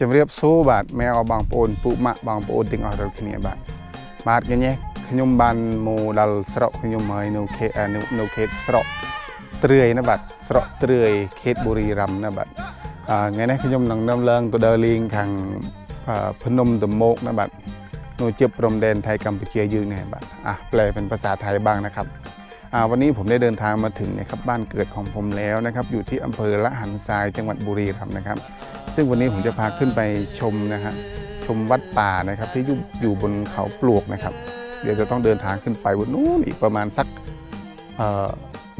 ជំរាបសួរបាទម៉ែអបងប្អូនពុម៉ាក់បងប្អូនទាំងអស់រាល់គ្នាបាទបាទញញេខ្ញុំបានមកដល់ស្រុកខ្ញុំហើយនៅខេត្តអឺនៅនៅខេត្តស្រុកត្រឿយណាបាទស្រុកត្រឿយខេត្តបុរីรัมย์ណាបាទអឺថ្ងៃនេះខ្ញុំនឹងនាំឡើងទៅដើរលេងខាងអឺភ្នំតមោកណាបាទនៅជិបព្រំដែនថៃកម្ពុជាយើងនេះបាទอ่ะแปลเป็นภาษาไทยบ้างนะครับ อ่า วันนี้ผมได้เดินทางมาถึงนะครับบ้านเกิดของผมแล้วนะครับ อยู่ที่อำเภอละหันทรายจังหวัดบุรีรัมย์นะครับ ซึ่งวันนี้ผมจะพาขึ้นไปชมนะฮะชมวัดป่านะครับที่อยู่อยู่บนเขาปลวกนะครับ เดี๋ยวจะต้องเดินทางขึ้นไปบนนู้นอีกประมาณสัก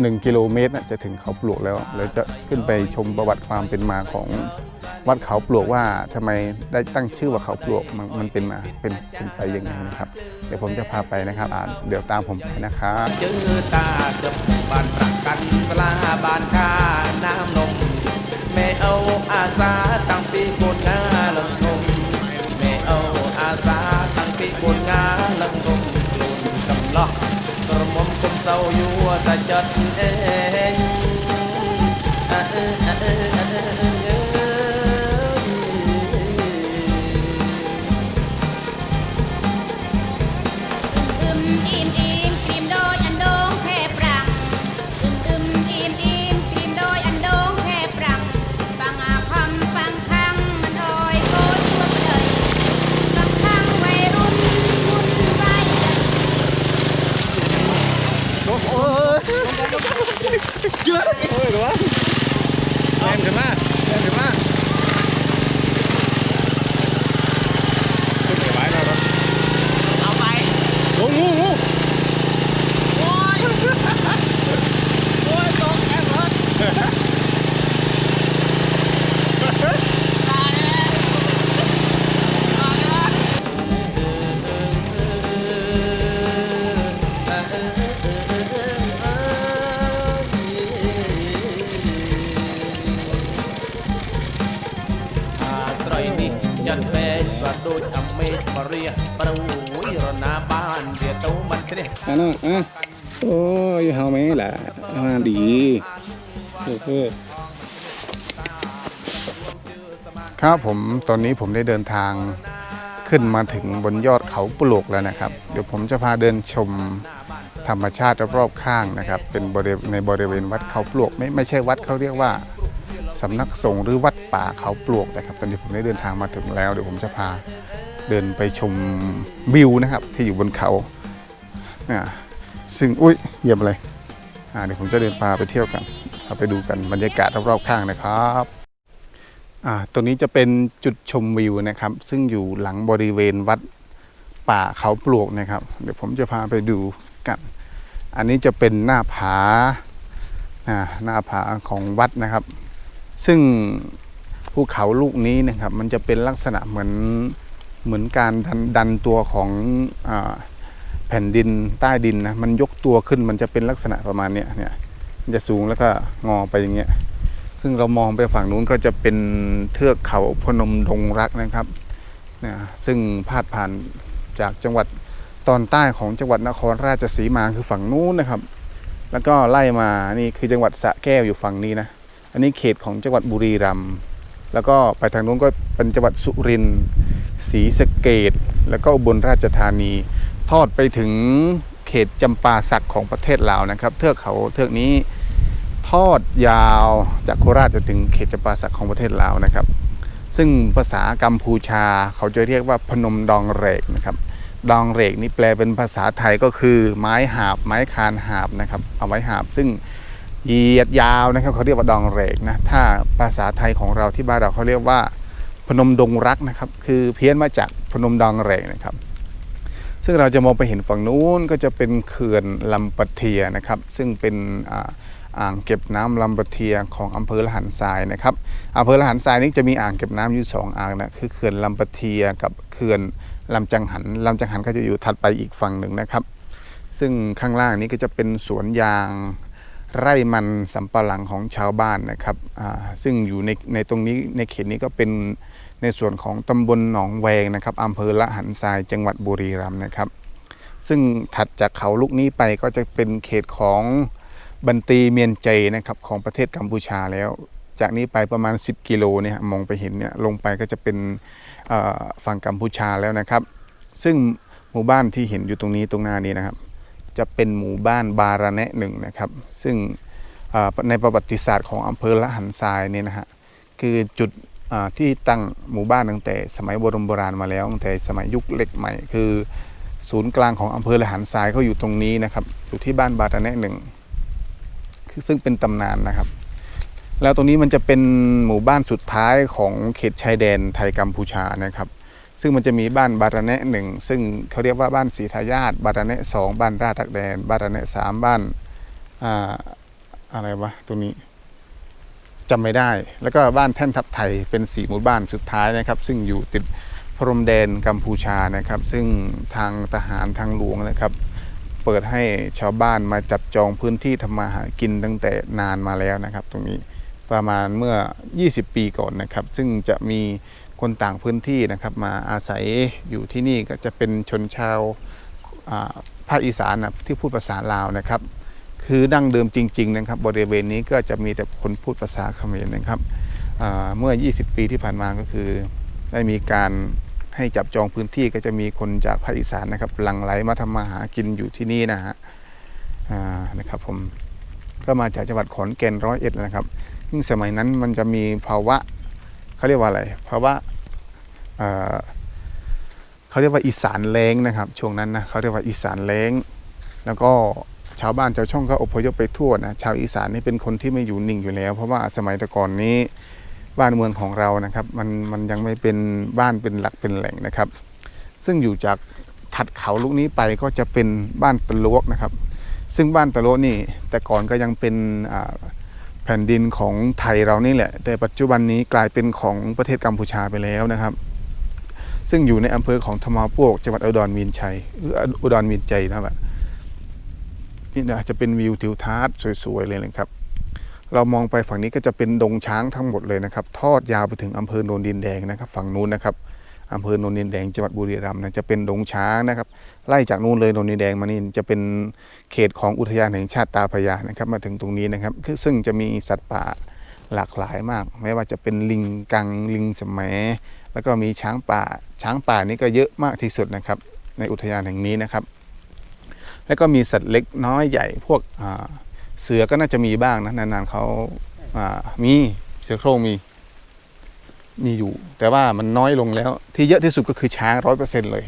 หนึ่งกิโลเมตรนะจะถึงเขาปลวกแล้วแล้วจะขึ้นไปชมประวัติความเป็นมาของ วัดเขาปลวกว่าทำไมได้ตั้งชื่อว่าเขาปลวกมันมันเป็นมาเป็นเป็นไปยังไงนะครับ เดี๋ยวผมจะพาไปนะครับอ่าเดี๋ยวตามผมไปนะครับเจอตาเดิมบานประกันปลาบานค่าน้ำนมแม่เอาอาสาตั้งปีบนงาลังทมแม่เอาอาสาตั้งปีบนงาลังทมกลุ่นกำลอกกระมมกลมเศร้าอยู่แต่จัดเอ แรงขึ้นมาแรงขึ้นม อะน้องอโอ้ยเฮาแหมละมาดีเออเออครับผมตอนนี้ผมได้เดินทางขึ้นมาถึงบนยอดเขาปลวกแล้วนะครับ เดี๋ยวผมจะพาเดินชมธรรมชาติรอบๆข้างนะครับ เป็นบริเวณในบริเวณวัดเขาปลวกไม่ไม่ใช่วัดเขาเรียกว่าสำนักสงฆ์หรือวัดป่าเขาปลวกนะครับ ตอนนี้ผมได้เดินทางมาถึงแล้ว เดี๋ยวผมจะพาเดินไปชมวิวนะครับ ที่อยู่บนเขา ซึ่งอุ้ยเหยียบอะไรเดี๋ยวผมจะเดินพาไปเที่ยวกันเอาไปดูกันบรรยากาศรอบๆข้างนะครับตรงนี้จะเป็นจุดชมวิวนะครับ ซึ่งอยู่หลังบริเวณวัดป่าเขาปลวกนะครับ เดี๋ยวผมจะพาไปดูกัน อันนี้จะเป็นหน้าผาอ่าหน้าผาของวัดนะครับ ซึ่งภูเขาลูกนี้นะครับ มันจะเป็นลักษณะเหมือนเหมือนการดันดันตัวของอ แผ่นดินใต้ดินนะมันยกตัวขึ้นมันจะเป็นลักษณะประมาณเนี้ยเนี่ยมันจะสูงแล้วก็งอไปอย่างเงี้ยซึ่งเรามองไปฝั่งนู้นก็จะเป็นเทือกเขาพนมดงรักนะครับเนี่ยซึ่งพาดผ่านจากจังหวัดตอนใต้ของจังหวัดนครราชสีมาคือฝั่งนู้นนะครับ แล้วก็ไล่มานี่คือจังหวัดสระแก้วอยู่ฝั่งนี้นะอันนี้เขตของจังหวัดบุรีรัมย์แล้วก็ไปทางนู้นก็เป็นจังหวัดสุรินทร์ศรีสะเกดแล้วก็อุบลราชธานี ทอดไปถึงเขตจำปาสักของประเทศลาวนะครับ เทือกเขาเทือกนี้ทอดยาวจากโคราชจนถึงเขตจำปาสักของประเทศลาวนะครับ ซึ่งภาษากัมพูชาเขาจะเรียกว่าพนมดองเรกนะครับดองเรกนี่แปลเป็นภาษาไทยก็คือไม้หาบไม้คานหาบนะครับ เอาไว้หาบซึ่งเหยียดยาวนะครับเขาเรียกว่าดองเรกนะถ้าภาษาไทยของเราที่บ้านเราเขาเรียกว่าพนมดงรักนะครับ คือเพี้ยนมาจากพนมดองเรกนะครับ ซึ่งเราจะมองไปเห็นฝั่งนู้นก็จะเป็นเขื่อนลำปะเทียนะครับ ซึ่งเป็นอ่างเก็บน้ำลำปะเทียของอำเภอละหันทรายนะครับอำเภอละหันทรายนี้จะมีอ่างเก็บน้ำอยู่สองอ่างนะคือเขื่อนลำปะเทียกับเขื่อนลำจังหันลำจังหันก็จะอยู่ถัดไปอีกฝั่งหนึ่งนะครับ ซึ่งข้างล่างนี้ก็จะเป็นสวนยางไร่มันสำปะหลังของชาวบ้านนะครับซึ่งอยู่ในในตรงนี้ในเขตนี้ก็เป็น ในส่วนของตำบลหนองแวงนะครับอำเภอละหันทรายจังหวัดบุรีรัมย์นะครับ ซึ่งถัดจากเขาลูกนี้ไปก็จะเป็นเขตของบันตีเมียนเจนะครับของประเทศกัมพูชาแล้ว จากนี้ไปประมาณ 10 กิโลเนี่ยมองไปเห็นเนี่ยลงไปก็จะเป็นฝั่งกัมพูชาแล้วนะครับ ซึ่งหมู่บ้านที่เห็นอยู่ตรงนี้ตรงหน้านี้นะครับ จะเป็นหมู่บ้านบาราแนะหนึ่งนะครับ ซึ่งในประวัติศาสตร์ของอำเภอละหันทรายเนี่ยนะฮะคือจุด ที่ตั้งหมู่บ้านตั้งแต่สมัยโบรโบราณมาแล้วตั้งแต่สมัยยุคเล็กใหม่ คือศูนย์กลางของอำเภอละหันทรายเขาอยู่ตรงนี้นะครับ อยู่ที่บ้านบาราแนะหนึ่งคือซึ่งเป็นตำนานนะครับ แล้วตรงนี้มันจะเป็นหมู่บ้านสุดท้ายของเขตชายแดนไทยกัมพูชานะครับ ซึ่งมันจะมีบ้านบาราแนะหนึ่งซึ่งเขาเรียกว่าบ้านสีทายาทบาราแนะสองบ้านราชตักแดน บาราแนะสามบ้านอ่าอะไรวะตรงนี้ จำไม่ได้ แล้วก็บ้านแท่นทับไทยเป็นสี่หมู่บ้านสุดท้ายนะครับ ซึ่งอยู่ติดพรมแดนกัมพูชานะครับ ซึ่งทางทหารทางหลวงนะครับ เปิดให้ชาวบ้านมาจับจองพื้นที่ทำมาหากินตั้งแต่นานมาแล้วนะครับ ตรงนี้ประมาณเมื่อ 20 ปีก่อนนะครับ ซึ่งจะมีคนต่างพื้นที่นะครับ มาอาศัยอยู่ที่นี่ก็จะเป็นชนชาวอ่าภาคอีสานนะที่พูดภาษาลาวนะครับ คือดั้งเดิมจริง ๆ นะครับ บริเวณนี้ก็จะมีแต่คนพูดภาษาเขมรนะครับเมื่อ 20 ปีที่ผ่านมาก็คือได้มีการให้จับจองพื้นที่ก็จะมีคนจากภาคอีสานนะครับหลั่งไหลมาทำมาหากินอยู่ที่นี่นะฮะนะครับผมก็มาจากจังหวัดขอนแก่นร้อยเอ็ดนะครับซึ่งสมัยนั้นมันจะมีภาวะเขาเรียกว่าอะไรภาวะเเขาเรียกว่าอีสานแล้งนะครับ ช่วงนั้นนะเขาเรียกว่าอีสานแล้ง แล้วก็ ชาวบ้านชาวช่องก็อพยพไปทั่วนะชาวอีสานนี่เป็นคนที่ไม่อยู่นิ่งอยู่แล้ว เพราะว่าสมัยแต่ก่อนนี้บ้านเมืองของเรานะครับมันมันยังไม่เป็นบ้านเป็นหลักเป็นแหล่งนะครับ ซึ่งอยู่จากถัดเขาลูกนี้ไปก็จะเป็นบ้านตะลวกนะครับ ซึ่งบ้านตะลวกนี่แต่ก่อนก็ยังเป็นแผ่นดินของไทยเรานี่แหละ แต่ปัจจุบันนี้กลายเป็นของประเทศกัมพูชาไปแล้วนะครับ ซึ่งอยู่ในอำเภอของธรรมาพวกจังหวัดอุดรมีนชัยหรืออุดรมีนใจนะครับ นี่นะจะเป็นวิวทิวทัศน์สวยๆเลยนะครับ เรามองไปฝั่งนี้ก็จะเป็นดงช้างทั้งหมดเลยนะครับ ทอดยาวไปถึงอำเภอโนนดินแดงนะครับ ฝั่งนู้นนะครับอำเภอโนนดินแดงจังหวัดบุรีรัมย์นะจะเป็นดงช้างนะครับ ไล่จากนู้นเลยโนนดินแดงมานี่จะเป็นเขตของอุทยานแห่งชาติตาพยานะครับ มาถึงตรงนี้นะครับคือซึ่งจะมีสัตว์ป่าหลากหลายมาก ไม่ว่าจะเป็นลิงกังลิงสมแหมแล้วก็มีช้างป่า ช้างป่านี่ก็เยอะมากที่สุดนะครับ ในอุทยานแห่งนี้นะครับ แล้วก็มีสัตว์เล็กน้อยใหญ่พวกเสือก็น่าจะมีบ้างนะนานๆเขาามีเสือโคร่งมีมีอยู่ แต่ว่ามันน้อยลงแล้ว ที่เยอะที่สุดก็คือช้างร้อยเปอร์เซ็นเลย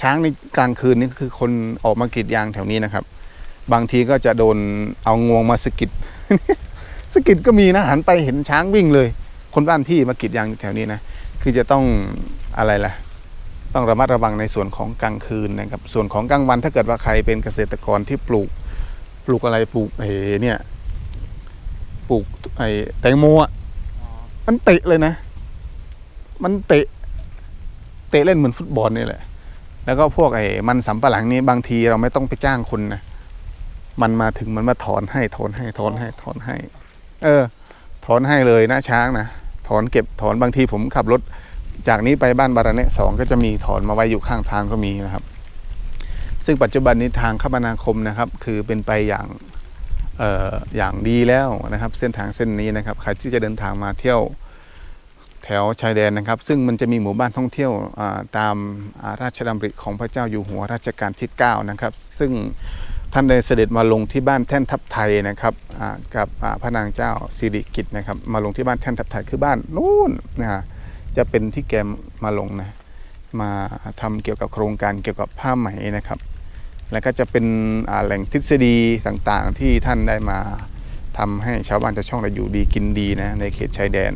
ช้างในกลางคืนนี่คือคนออกมากรีดยางแถวนี้นะครับ บางทีก็จะโดนเอางวงมาสกิดสกิดก็มีนะหันไปเห็นช้างวิ่งเลย คนบ้านพี่มากรีดยางแถวนี้นะคือจะต้องอะไรล่ะ ต้องระมัดระวังในส่วนของกลางคืนนะครับส่วนของกลางวันถ้าเกิดว่าใครเป็นเกษตรกรที่ปลูกปลูกอะไรปลูกเอเนี่ยปลูกไอ้แตงโมอะมันเตะเลยนะ มันเตะ เตะเล่นเหมือนฟุตบอลนี่แหละ แล้วก็พวกไอ้มันสำปะหลังนี่บางทีเราไม่ต้องไปจ้างคนนะมันมาถึงมันมาถอนให้ถอนให้ถอนให้ถอนให้ เออ ถอนให้เลยนะช้างนะถอนเก็บถอนบางทีผมขับรถ จากนี้ไปบ้านบาราเนะสองก็จะมีถอนมาไว้อยู่ข้างทางก็มีนะครับ ซึ่งปัจจุบันนี้ทางคมนาคมนะครับ คือเป็นไปอย่างเอออย่างดีแล้วนะครับ เส้นทางเส้นนี้นะครับ ใครที่จะเดินทางมาเที่ยวแถวชายแดนนะครับ ซึ่งมันจะมีหมู่บ้านท่องเที่ยวตามาราชดำริของพระเจ้าอยู่หัวรัชกาลที่ 9 นะครับ ซึ่งท่านได้เสด็จมาลงที่บ้านแท่นทับไทยนะครับกับพระนางเจ้าสิริกิตนะครับ มาลงที่บ้านแท่นทับไทยคือบ้านนู้นนะฮะ จะเป็นที่แกมาลงนะ มาทำเกี่ยวกับโครงการเกี่ยวกับผ้าไหมนะครับ แล้วก็จะเป็นแหล่งทฤษฎีต่างๆ ที่ท่านได้มาทำให้ชาวบ้านชาวช่องเราอยู่ดีกินดีนะในเขตชายแดน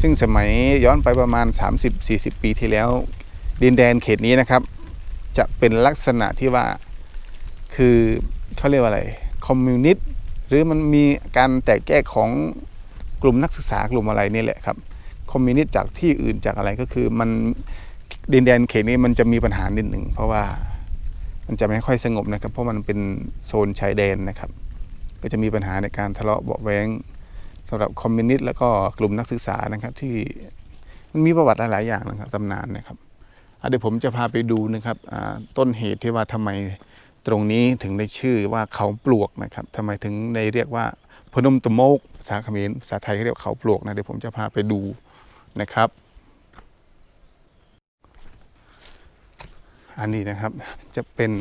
ซึ่งสมัยย้อนไปประมาณ 30-40 ปีที่แล้ว ดินแดนเขตนี้นะครับ จะเป็นลักษณะที่ว่าคือเขาเรียกว่าอะไรคอมมิวนิสต์หรือมันมีการแตกแยกของกลุ่มนักศึกษากลุ่มอะไรนี่แหละครับ คอมมิวนิสต์จากที่อื่นจากอะไรก็คือมันดินแดนเขตนี้มันจะมีปัญหานิดหนึ่งเพราะว่ามันจะไม่ค่อยสงบนะครับ เพราะมันเป็นโซนชายแดนนะครับ ก็จะมีปัญหาในการทะเลาะเบาแวงสำหรับคอมมิวนิสต์แล้วก็กลุ่มนักศึกษานะครับ ที่มันมีประวัติหลาย ๆ อย่างนะครับตำนานนะครับเดี๋ยวผมจะพาไปดูนะครับต้นเหตุที่ว่าทำไมตรงนี้ถึงได้ชื่อว่าเขาปลวกนะครับทำไมถึงได้เรียกว่าพนมตะโมกภาษาเขมรภาษาไทยเขาเรียกเขาปลวกนะเดี๋ยวผมจะพาไปดู นะครับ อันนี้นะครับจะเป็น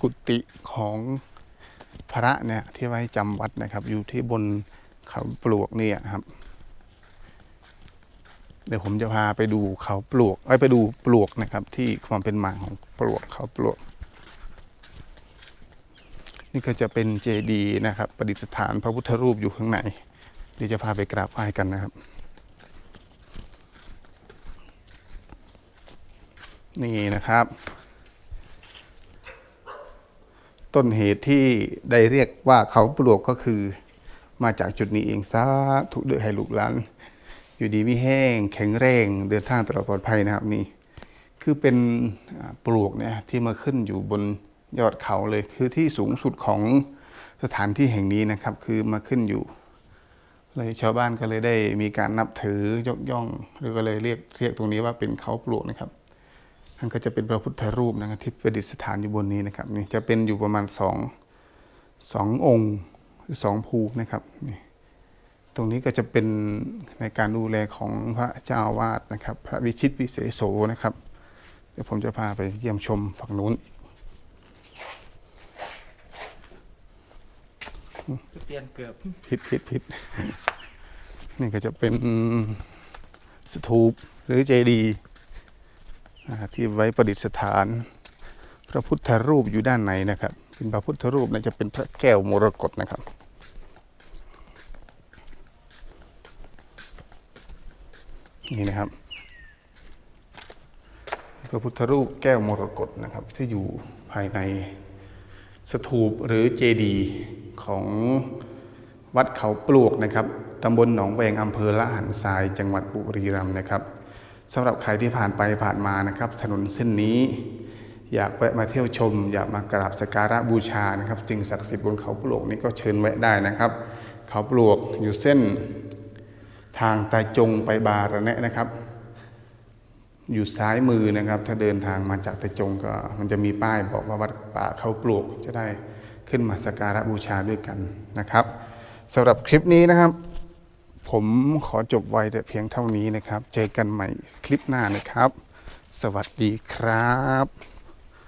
กุฏิของพระเนี่ยที่ไว้จำวัดนะครับ อยู่ที่บนเขาปลวกเนี่ยครับ เดี๋ยวผมจะพาไปดูเขาปลวกไอ้ยไปดูปลวกนะครับ ที่ความเป็นมาของปลวกเขาปลวก นี่ก็จะเป็นเจดีย์นะครับ ประดิษฐานพระพุทธรูปอยู่ข้างในเดี๋ยวจะพาไปกราบไหว้กันนะครับ นี่นะครับ ต้นเหตุที่ได้เรียกว่าเขาปลวกก็คือ มาจากจุดนี้เองซาถูกเดือให้ลูกหลานอยู่ดีไม่แห้ง แข็งแรงเดินทางตลอดปลอดภัยนะครับนี่ คือเป็นปลวกเนี่ยที่มาขึ้นอยู่บนยอดเขาเลยคือที่สูงสุดของสถานที่แห่งนี้นะครับ คือมาขึ้นอยู่ เลยชาวบ้านก็เลยได้มีการนับถือยกย่องหรือก็เลยเรียกเรียกตรงนี้ว่าเป็นเขาปลวกนะครับ ท่านก็จะเป็นพระพุทธรูปนะครับที่ประดิษฐานอยู่บนนี้นะครับนี่จะเป็นอยู่ประมาณสองสององค์หรือสองภูนะครับนี่ตรงนี้ก็จะเป็นในการดูแลของพระเจ้าอาวาสนะครับ พระวิชิตวิเศษโสนะครับ เดี๋ยวผมจะพาไปเยี่ยมชมฝั่งนู้นเปลี่ยนเกือบผิดผิดผิดนี่ก็จะเป็นสถูปหรือเจดีย์นะครับ ที่ไว้ประดิษฐาน พระพุทธรูปอยู่ด้านในนะครับ เป็นพระพุทธรูปนะจะเป็นพระแก้วมรกตนะครับนี่นะครับ พระพุทธรูปแก้วมรกตนะครับ ที่อยู่ภายในสถูปหรือเจดีย์ของวัดเขาปลวกนะครับตำบลหนองแวงอำเภอละหันทรายจังหวัดบุรีรัมย์นะครับ สำหรับใครที่ผ่านไปผ่านมานะครับ ถนนเส้นนี้ อยากแวะมาเที่ยวชม อยากมากราบสกการะบูชานะครับสิ่งศักดิ์สิทธิ์บนเขาปลวกนี้ก็เชิญแวะได้นะครับ เขาปลวกอยู่เส้นทางตาจงไปบาระแนะนะครับ อยู่ซ้ายมือนะครับ ถ้าเดินทางมาจากตะจงก็ มันจะมีป้ายบอกว่าวัดป่าเขาปลวกจะได้ขึ้นมาสักการะบูชาด้วยกันนะครับสำหรับคลิปนี้นะครับ ผมขอจบไว้แต่เพียงเท่านี้นะครับ เจอกันใหม่คลิปหน้านะครับ สวัสดีครับ